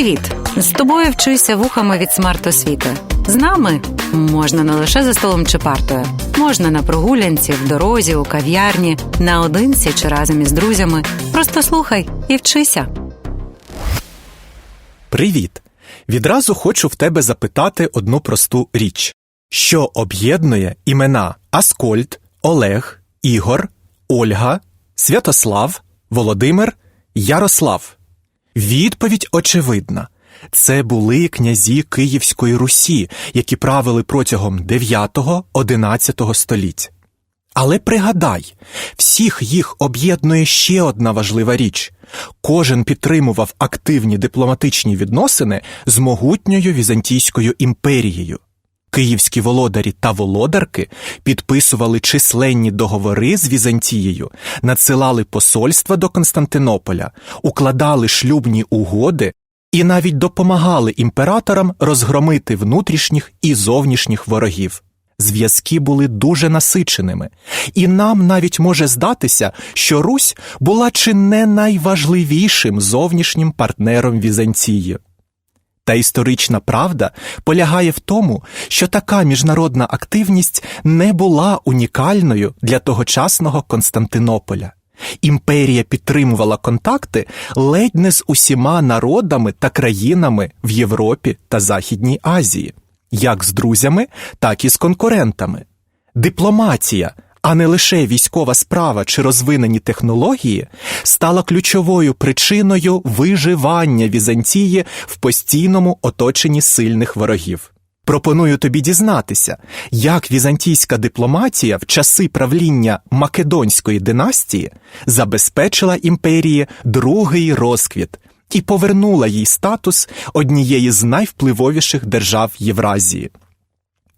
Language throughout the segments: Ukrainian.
Привіт! З тобою вчуся вухами від смарт-освіти. З нами можна не лише за столом чи партою, можна на прогулянці, в дорозі, у кав'ярні, наодинці чи разом із друзями. Просто слухай і вчися. Привіт! Відразу хочу в тебе запитати одну просту річ: що об'єднує імена Аскольд, Олег, Ігор, Ольга, Святослав, Володимир, Ярослав? Відповідь очевидна. Це були князі Київської Русі, які правили протягом 9-11 століть. Але пригадай, всіх їх об'єднує ще одна важлива річ: кожен підтримував активні дипломатичні відносини з могутньою Візантійською імперією. Київські володарі та володарки підписували численні договори з Візантією, надсилали посольства до Константинополя, укладали шлюбні угоди і навіть допомагали імператорам розгромити внутрішніх і зовнішніх ворогів. Зв'язки були дуже насиченими, і нам навіть може здатися, що Русь була чи не найважливішим зовнішнім партнером Візантії. Та історична правда полягає в тому, що така міжнародна активність не була унікальною для тогочасного Константинополя. Імперія підтримувала контакти ледь не з усіма народами та країнами в Європі та Західній Азії, як з друзями, так і з конкурентами. Дипломатія, а не лише військова справа чи розвинені технології, стала ключовою причиною виживання Візантії в постійному оточенні сильних ворогів. Пропоную тобі дізнатися, як візантійська дипломатія в часи правління Македонської династії забезпечила імперії другий розквіт і повернула їй статус однієї з найвпливовіших держав Євразії.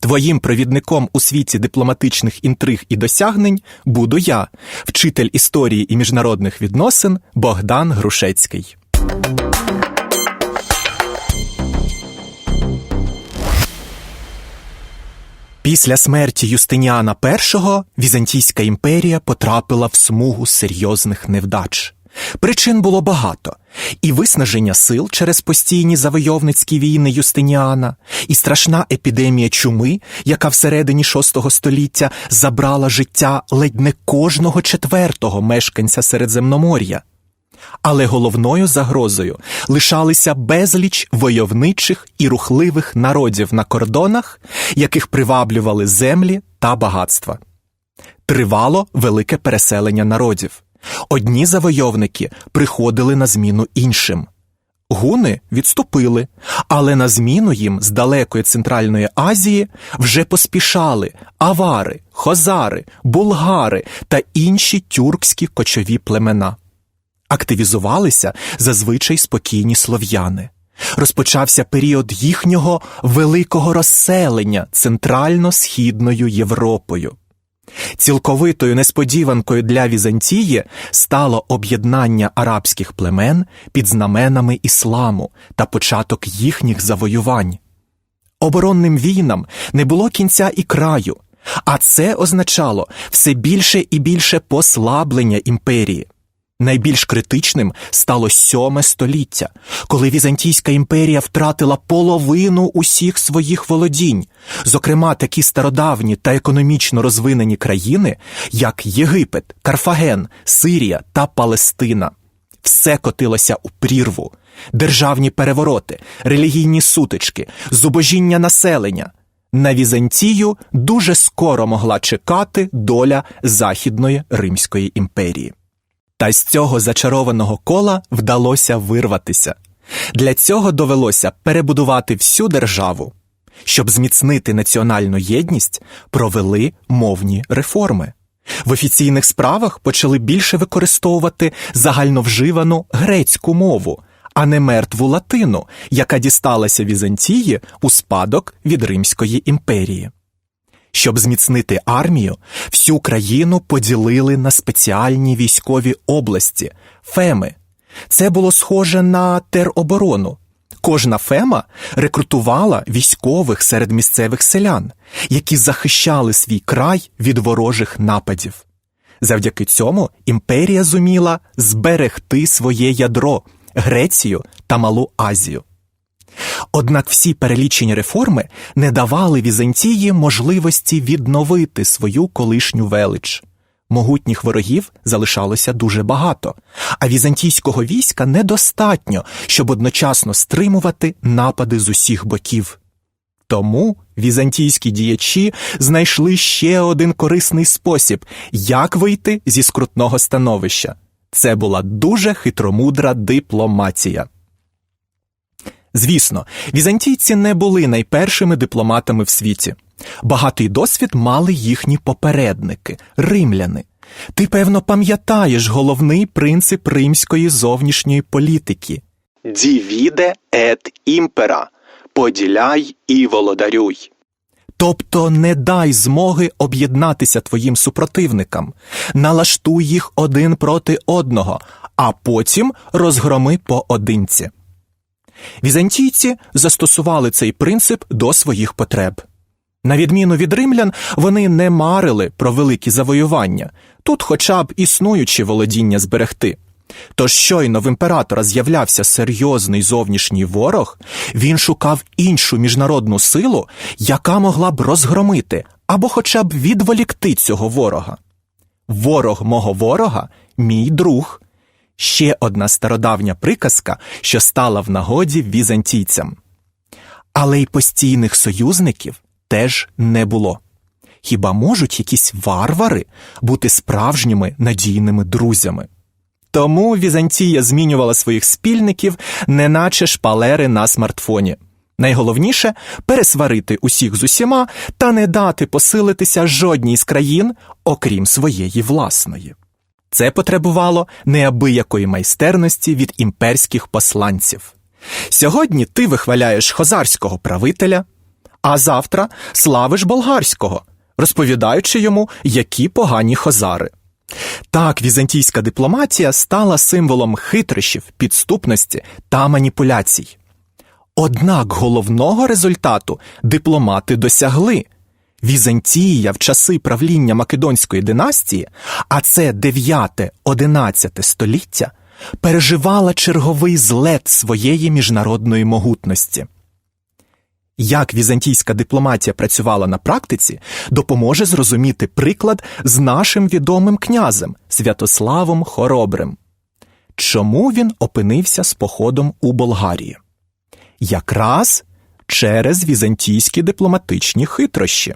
Твоїм провідником у світі дипломатичних інтриг і досягнень буду я, вчитель історії і міжнародних відносин Богдан Грушецький. Після смерті Юстиніана І Візантійська імперія потрапила в смугу серйозних невдач. Причин було багато: і виснаження сил через постійні завойовницькі війни Юстиніана, і страшна епідемія чуми, яка всередині VI століття забрала життя ледь не кожного четвертого мешканця Середземномор'я. Але головною загрозою лишалися безліч войовничих і рухливих народів на кордонах, яких приваблювали землі та багатства. Тривало велике переселення народів. Одні завойовники приходили на зміну іншим. Гуни відступили, але на зміну їм з далекої Центральної Азії вже поспішали авари, хозари, булгари та інші тюркські кочові племена. Активізувалися зазвичай спокійні слов'яни. Розпочався період їхнього великого розселення центрально-східною Європою. Цілковитою несподіванкою для Візантії стало об'єднання арабських племен під знаменами ісламу та початок їхніх завоювань. Оборонним війнам не було кінця і краю, а це означало все більше і більше послаблення імперії. Найбільш критичним стало сьоме століття, коли Візантійська імперія втратила половину усіх своїх володінь, зокрема такі стародавні та економічно розвинені країни, як Єгипет, Карфаген, Сирія та Палестина. Все котилося у прірву, державні перевороти, релігійні сутички, зубожіння населення. На Візантію дуже скоро могла чекати доля Західної Римської імперії. Та з цього зачарованого кола вдалося вирватися. Для цього довелося перебудувати всю державу. Щоб зміцнити національну єдність, провели мовні реформи. В офіційних справах почали більше використовувати загальновживану грецьку мову, а не мертву латину, яка дісталася Візантії у спадок від Римської імперії. Щоб зміцнити армію, всю країну поділили на спеціальні військові області феми. Це було схоже на тероборону. Кожна фема рекрутувала військових серед місцевих селян, які захищали свій край від ворожих нападів. Завдяки цьому імперія зуміла зберегти своє ядро Грецію та Малу Азію. Однак всі перелічені реформи не давали Візантії можливості відновити свою колишню велич. Могутніх ворогів залишалося дуже багато, а візантійського війська недостатньо, щоб одночасно стримувати напади з усіх боків. Тому візантійські діячі знайшли ще один корисний спосіб, як вийти зі скрутного становища. Це була дуже хитромудра дипломатія. Звісно, візантійці не були найпершими дипломатами в світі. Багатий досвід мали їхні попередники, римляни. Ти, певно, пам'ятаєш головний принцип римської зовнішньої політики Дівіде ет імпера поділяй і володарюй. Тобто не дай змоги об'єднатися твоїм супротивникам, налаштуй їх один проти одного, а потім розгроми поодинці. Візантійці застосували цей принцип до своїх потреб. На відміну від римлян, вони не марили про великі завоювання, тут хоча б існуючі володіння зберегти. Тож щойно в імператора з'являвся серйозний зовнішній ворог, він шукав іншу міжнародну силу, яка могла б розгромити або хоча б відволікти цього ворога. Ворог мого ворога мій друг. Ще одна стародавня приказка, що стала в нагоді візантійцям. Але й постійних союзників теж не було. Хіба можуть якісь варвари бути справжніми надійними друзями? Тому Візантія змінювала своїх спільників, неначе шпалери на смартфоні. Найголовніше пересварити усіх з усіма та не дати посилитися жодній з країн, окрім своєї власної. Це потребувало неабиякої майстерності від імперських посланців. Сьогодні ти вихваляєш хозарського правителя, а завтра славиш болгарського, розповідаючи йому, які погані хозари. Так, візантійська дипломатія стала символом хитрощів, підступності та маніпуляцій. Однак головного результату дипломати досягли. Візантія в часи правління Македонської династії, а це 9-11 століття, переживала черговий злет своєї міжнародної могутності. Як візантійська дипломатія працювала на практиці, допоможе зрозуміти приклад з нашим відомим князем Святославом Хоробрим. Чому він опинився з походом у Болгарії? Якраз через візантійські дипломатичні хитрощі.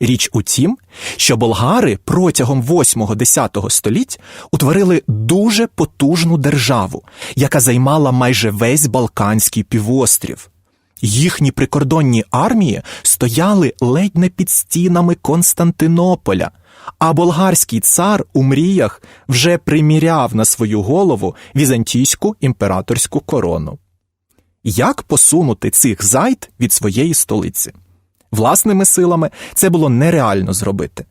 Річ у тім, що болгари протягом 8-10 століть утворили дуже потужну державу, яка займала майже весь Балканський півострів. Їхні прикордонні армії стояли ледь не під стінами Константинополя, а болгарський цар у мріях вже приміряв на свою голову візантійську імператорську корону. Як посунути цих зайд від своєї столиці? Власними силами це було нереально зробити.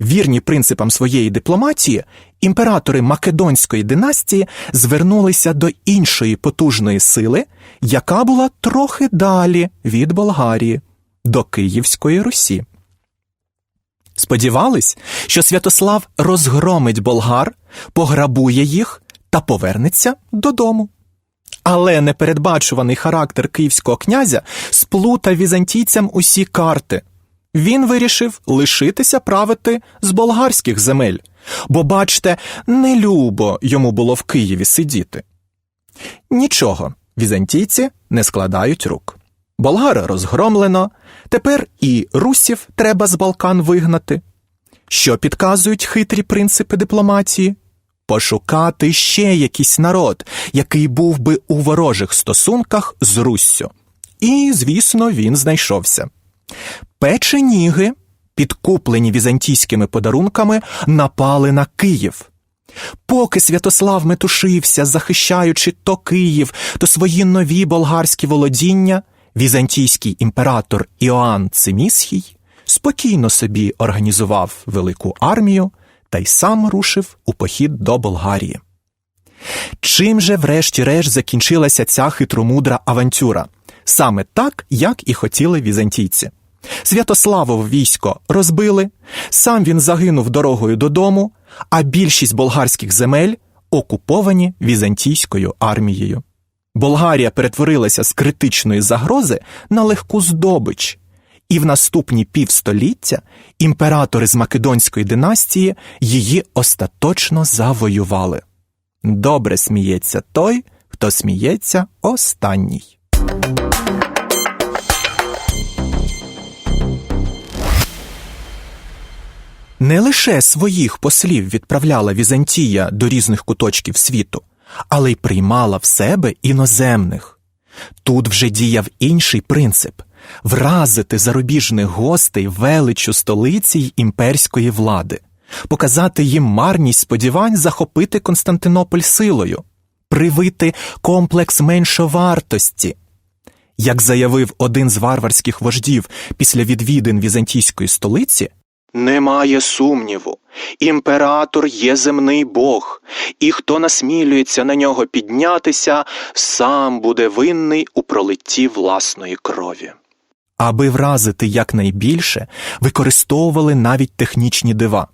Вірні принципам своєї дипломатії, імператори Македонської династії звернулися до іншої потужної сили, яка була трохи далі від Болгарії, до Київської Русі. Сподівались, що Святослав розгромить болгар, пограбує їх та повернеться додому. Але непередбачуваний характер київського князя сплутав візантійцям усі карти. Він вирішив лишитися правити з болгарських земель, бо, бачте, не любо йому було в Києві сидіти. Нічого, візантійці не складають рук. Болгара розгромлено, тепер і русів треба з Балкан вигнати. Що підказують хитрі принципи дипломатії? Пошукати ще якийсь народ, який був би у ворожих стосунках з Руссю. І, звісно, він знайшовся. Печеніги, підкуплені візантійськими подарунками, напали на Київ. Поки Святослав метушився, захищаючи то Київ, то свої нові болгарські володіння, візантійський імператор Іоанн Цимісхій спокійно собі організував велику армію та й сам рушив у похід до Болгарії. Чим же, врешті-решт, закінчилася ця хитромудра авантюра? Саме так, як і хотіли візантійці. Святославове військо розбили, сам він загинув дорогою додому, а більшість болгарських земель окуповані візантійською армією. Болгарія перетворилася з критичної загрози на легку здобич, і в наступні півстоліття імператори з Македонської династії її остаточно завоювали. Добре сміється той, хто сміється останній. Не лише своїх послів відправляла Візантія до різних куточків світу, але й приймала в себе іноземних. Тут вже діяв інший принцип вразити зарубіжних гостей величу столиці й імперської влади, показати їм марність сподівань захопити Константинополь силою, привити комплекс меншовартості. Як заявив один з варварських вождів після відвідин візантійської столиці, немає сумніву, імператор є земний Бог, і хто насмілюється на нього піднятися, сам буде винний у пролитті власної крові. Аби вразити якнайбільше, використовували навіть технічні дива.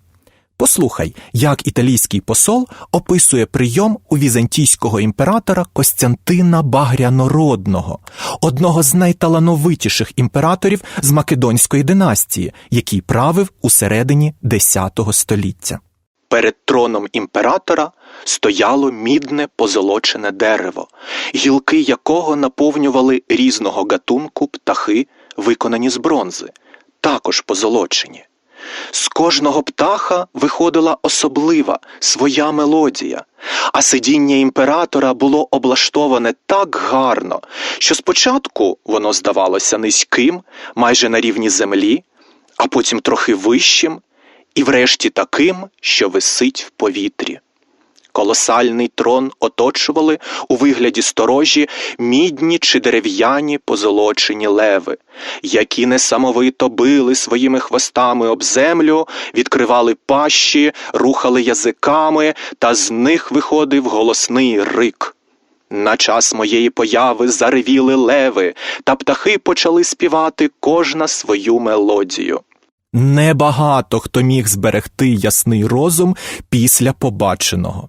Послухай, як італійський посол описує прийом у візантійського імператора Костянтина Багрянородного, одного з найталановитіших імператорів з Македонської династії, який правив у середині X століття. Перед троном імператора стояло мідне позолочене дерево, гілки якого наповнювали різного гатунку птахи, виконані з бронзи, також позолочені. З кожного птаха виходила особлива своя мелодія, а сидіння імператора було облаштоване так гарно, що спочатку воно здавалося низьким, майже на рівні землі, а потім трохи вищим, і врешті таким, що висить в повітрі. Колосальний трон оточували у вигляді сторожі мідні чи дерев'яні позолочені леви, які несамовито били своїми хвостами об землю, відкривали пащі, рухали язиками, та з них виходив голосний рик. На час моєї появи заревіли леви, та птахи почали співати кожна свою мелодію. Небагато хто міг зберегти ясний розум після побаченого.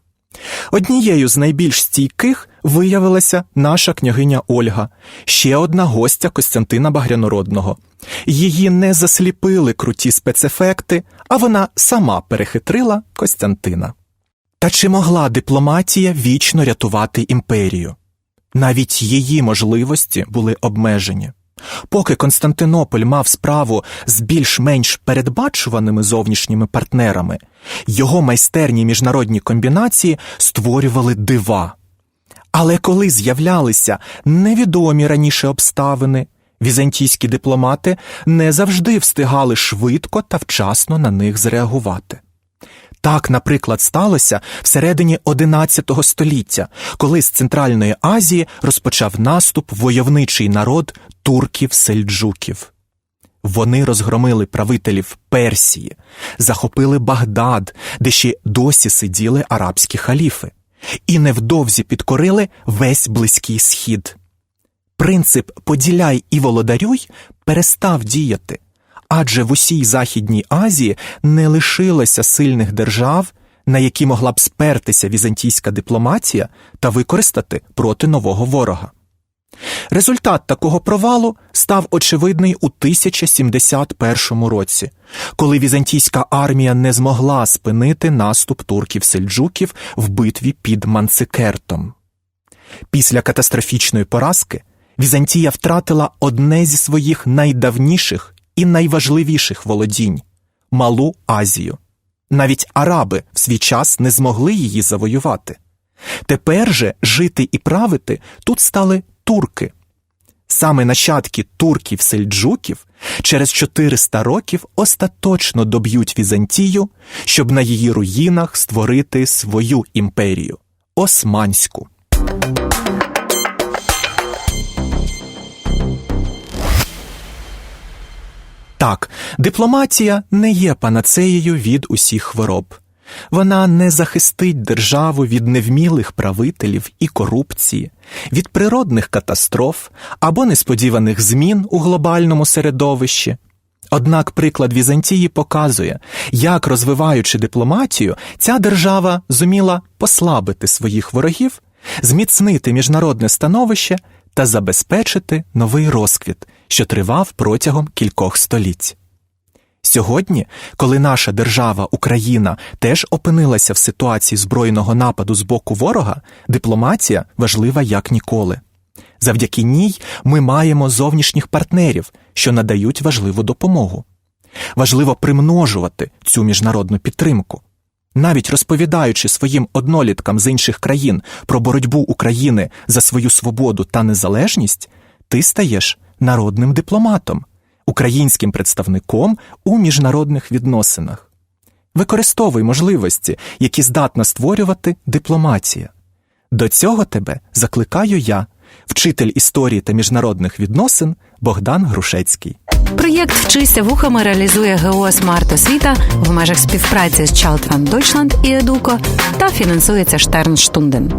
Однією з найбільш стійких виявилася наша княгиня Ольга, ще одна гостя Костянтина Багрянородного. Її не засліпили круті спецефекти, а вона сама перехитрила Костянтина. Та чи могла дипломатія вічно рятувати імперію? Навіть її можливості були обмежені. Поки Константинополь мав справу з більш-менш передбачуваними зовнішніми партнерами, його майстерні міжнародні комбінації створювали дива. Але коли з'являлися невідомі раніше обставини, візантійські дипломати не завжди встигали швидко та вчасно на них зреагувати. Так, наприклад, сталося всередині XI століття, коли з Центральної Азії розпочав наступ войовничий народ турків-сельджуків. Вони розгромили правителів Персії, захопили Багдад, де ще досі сиділи арабські халіфи, і невдовзі підкорили весь близький схід. Принцип поділяй і володарюй перестав діяти адже в усій Західній Азії не лишилося сильних держав, на які могла б спертися візантійська дипломатія та використати проти нового ворога. Результат такого провалу став очевидний у 1071 році, коли візантійська армія не змогла спинити наступ турків-сельджуків в битві під Манцикертом. Після катастрофічної поразки Візантія втратила одне зі своїх найдавніших і найважливіших володінь Малу Азію. Навіть араби в свій час не змогли її завоювати. Тепер же жити і правити тут стали турки. Саме нащадки турків-сельджуків через 400 років остаточно доб'ють Візантію, щоб на її руїнах створити свою імперію Османську. Так, дипломатія не є панацеєю від усіх хвороб. Вона не захистить державу від невмілих правителів і корупції, від природних катастроф або несподіваних змін у глобальному середовищі. Однак приклад Візантії показує, як розвиваючи дипломатію, ця держава зуміла послабити своїх ворогів зміцнити міжнародне становище та забезпечити новий розквіт, що тривав протягом кількох століть. Сьогодні, коли наша держава Україна теж опинилася в ситуації збройного нападу з боку ворога, дипломатія важлива як ніколи. Завдяки ній ми маємо зовнішніх партнерів, що надають важливу допомогу. Важливо примножувати цю міжнародну підтримку. Навіть розповідаючи своїм одноліткам з інших країн про боротьбу України за свою свободу та незалежність, ти стаєш народним дипломатом, українським представником у міжнародних відносинах. Використовуй можливості, які здатна створювати дипломатія. До цього тебе закликаю я, вчитель історії та міжнародних відносин Богдан Грушецький. Проєкт Вчися вухами реалізує ГО «Смарт Освіта в межах співпраці з Child Deutschland і Едуко та фінансується Штернштунден.